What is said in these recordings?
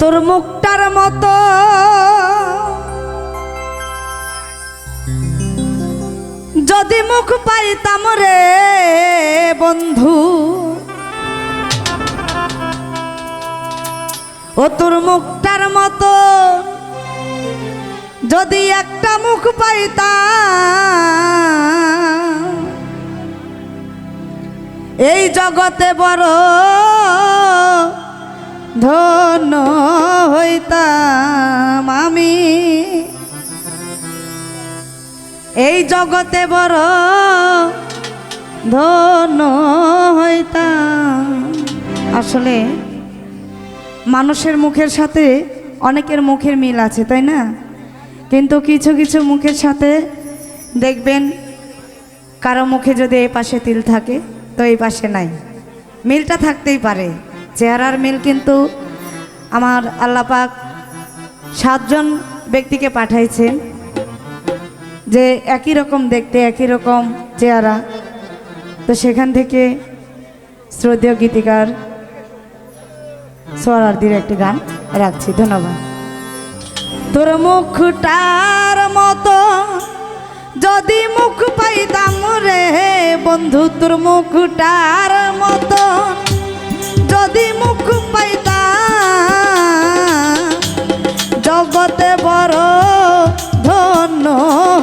তোর মুখটার মতো। যদি মুখ পাইতাম রে বন্ধু, ও তোর মুখটার মতো। যদি একটা মুখ পাইতাম, এই জগতে বড় জগতে বড় ধন্য হইতাম। আসলে মানুষের মুখের সাথে অনেকের মুখের মিল আছে, তাই না? কিন্তু কিছু কিছু মুখের সাথে দেখবেন, কারও মুখে যদি এই পাশে তিল থাকে, তো এই পাশে নাই। মিলটা থাকতেই পারে। চেহারার মিল কিন্তু আমার আল্লাপাক সাতজন ব্যক্তিকে পাঠাইছেন। যে একই রকম দেখতে, একই রকম চেহারা। তো সেখান থেকে শ্রদ্ধেয় গীতিকার সোয়ারার্দির একটি গান রাখছি। ধন্যবাদ। তোর মুখটার মতো যদি মুখ পাইতাম রে বন্ধু, তোর মুখটার মতো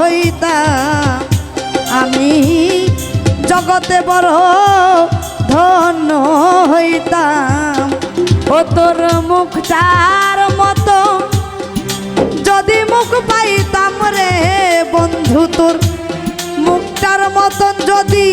হইতাম আমি জগতে বড় ধন্য হইতাম। ও তোর মুখটার মতো। যদি মুখ পাইতাম রে বন্ধু তোর, মুখটার মতন যদি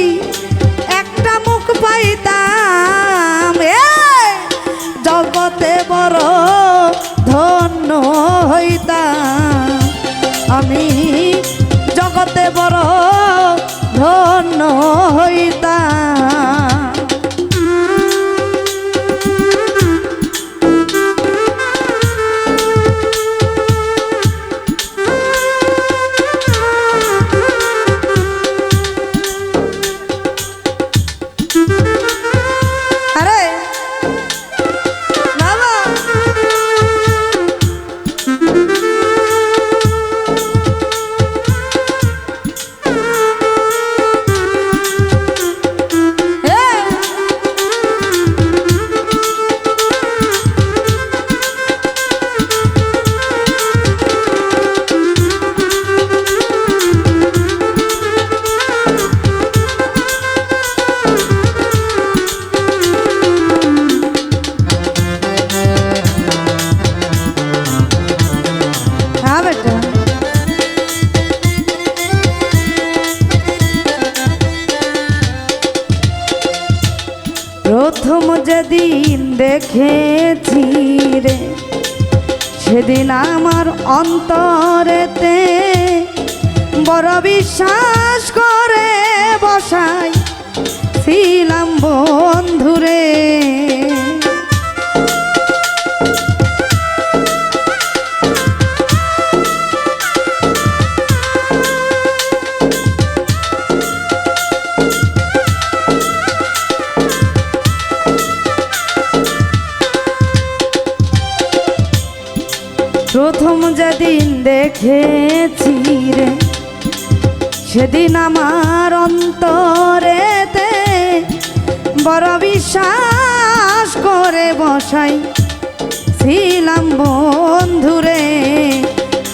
দেখেছি রে। সেদিন আমার অন্তরেতে বড় বিশ্বাস করে বসাই ছিলাম বন্ধুরে। যেদিন দেখেছি রে। সেদিন আমার অন্তরেতে বড় বিশ্বাস করে বসাই। ছিলাম বন্ধুরে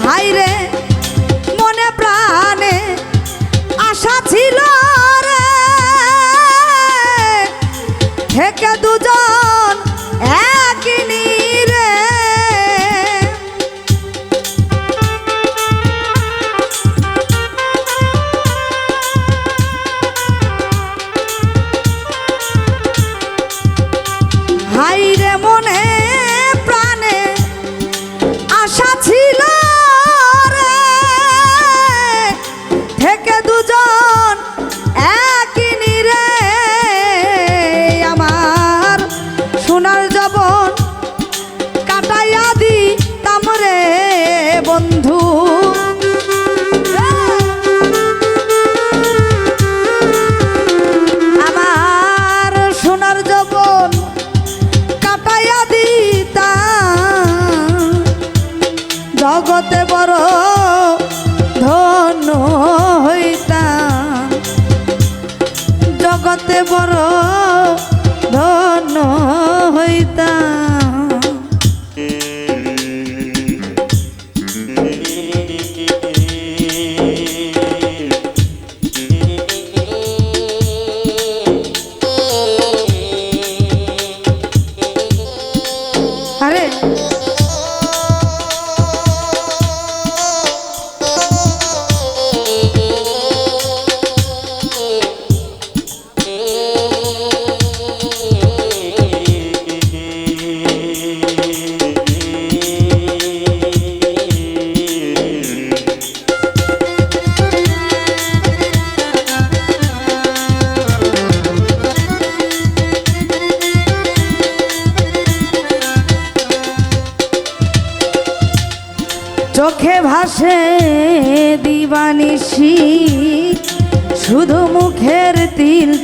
হাই বন্ধু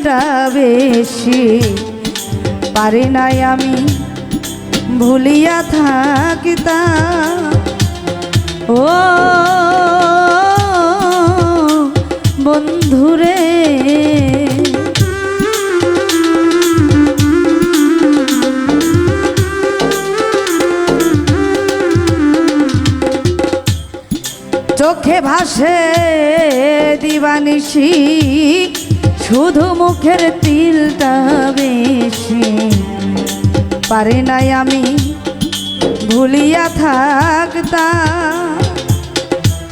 তিলটা বেশি পারি নাই আমি ভুলিয়া থাকিতা ও বন্ধুরে চোখে ভাসে দিবানিসি শুধু মুখের তিলটা বেশি। পারি নাই আমি ভুলিয়া থাকতা।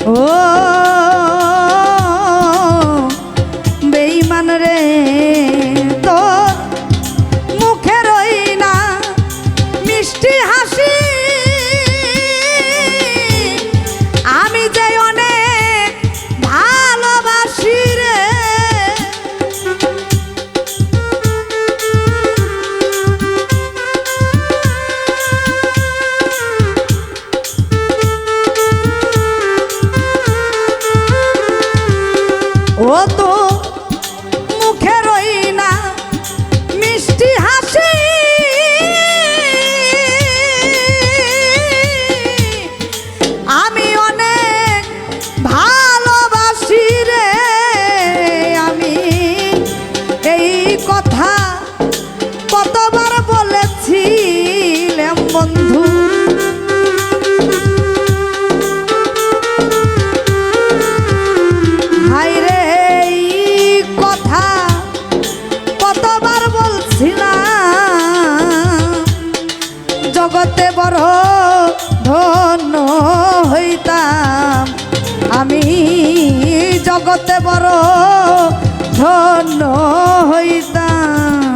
ও বেইমান রে তো জগতে বড় ধন্য হইতাম।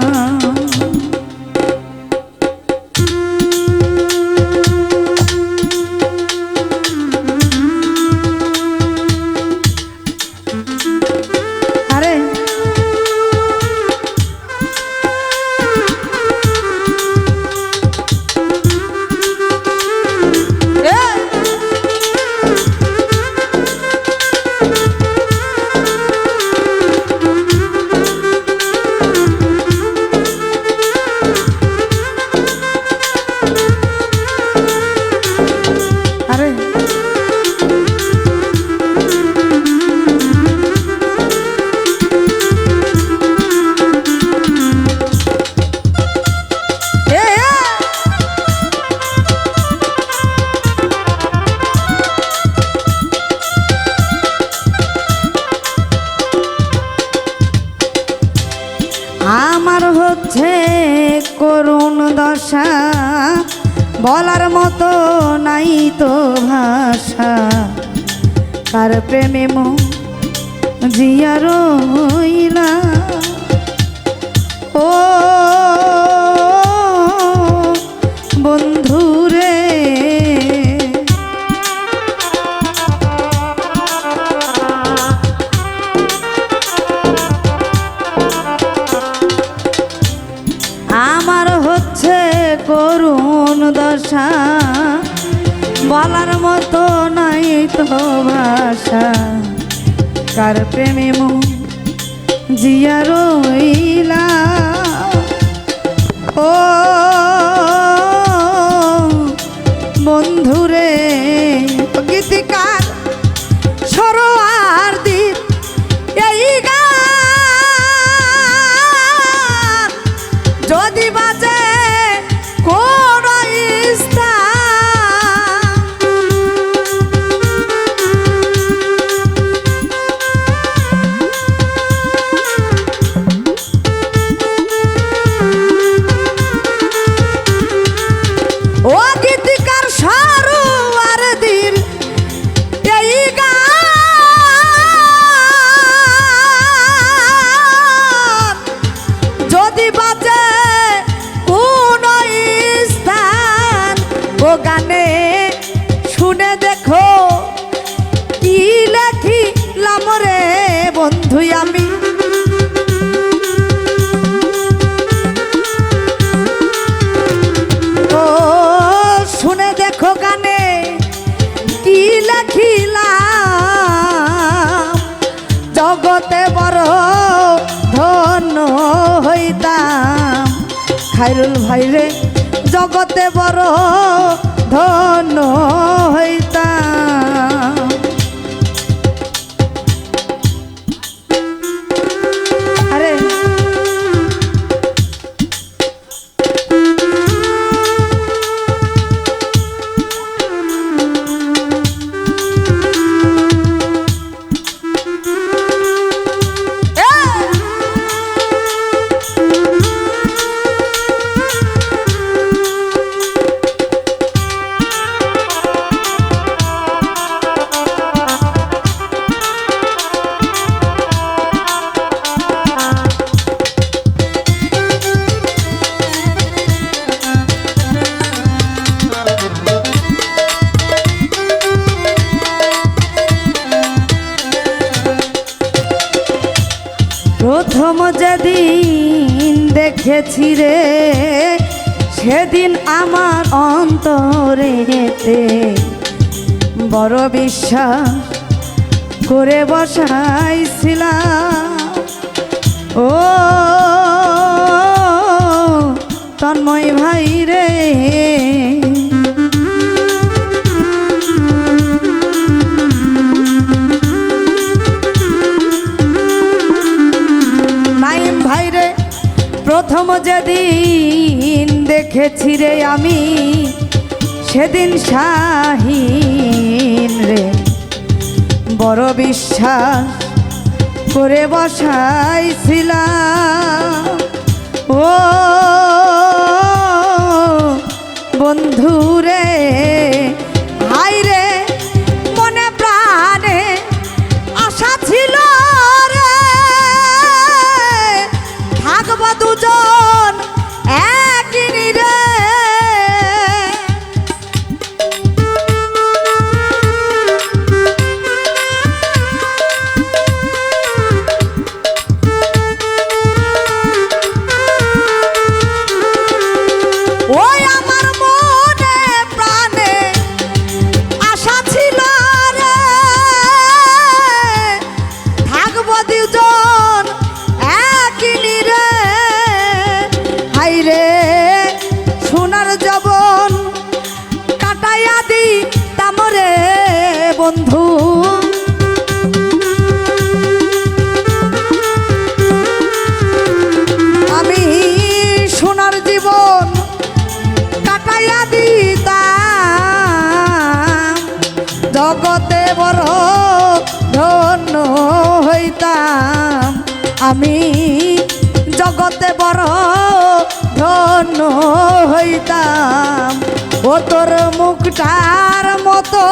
বলার মতো নাই তো ভাষা। কার প্রেমে মো জিয়া হইলা? ও ভাষা কার প্রেমে মন জিয়া রইলা? খাইরুল ভাইরে জগতে বড় ধন হইতাম। দেখেছি রে সেদিন আমার অন্তরেতে বড় বিশ্বাস করে বসাইছিলাম। ও তন্ময় ভাই রে যেদিন দেখেছি রে আমি সেদিন শাহিন রে। বড় বিশ্বাস করে বসাইছিলাম। ও তামরে বন্ধু। আমি সোনার জীবন কাটাইয়া দিতাম, জগতে বড় ধন্য হইতাম। আমি জগতে বড় ধন্য হইতাম। ও তোর মুখটার মতো।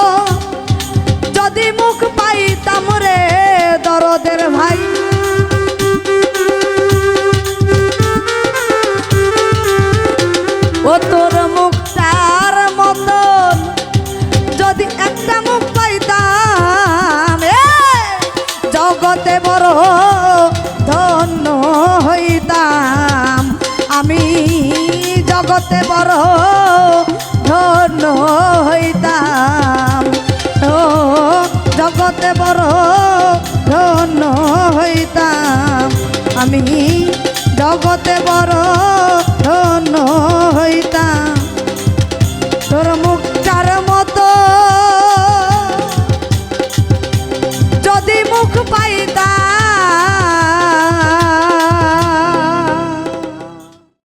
যদি মুখ পাইতাম রে দরদের ভাই। ও তোর মুখটার মতন যদি একটা মুখ পাইতাম জগতে বড় ধন্য হইতাম। আমি জগতে বড় ধন্য হইতাম। ও জগতে বড় ধন্য হইতাম। আমি জগতে বড়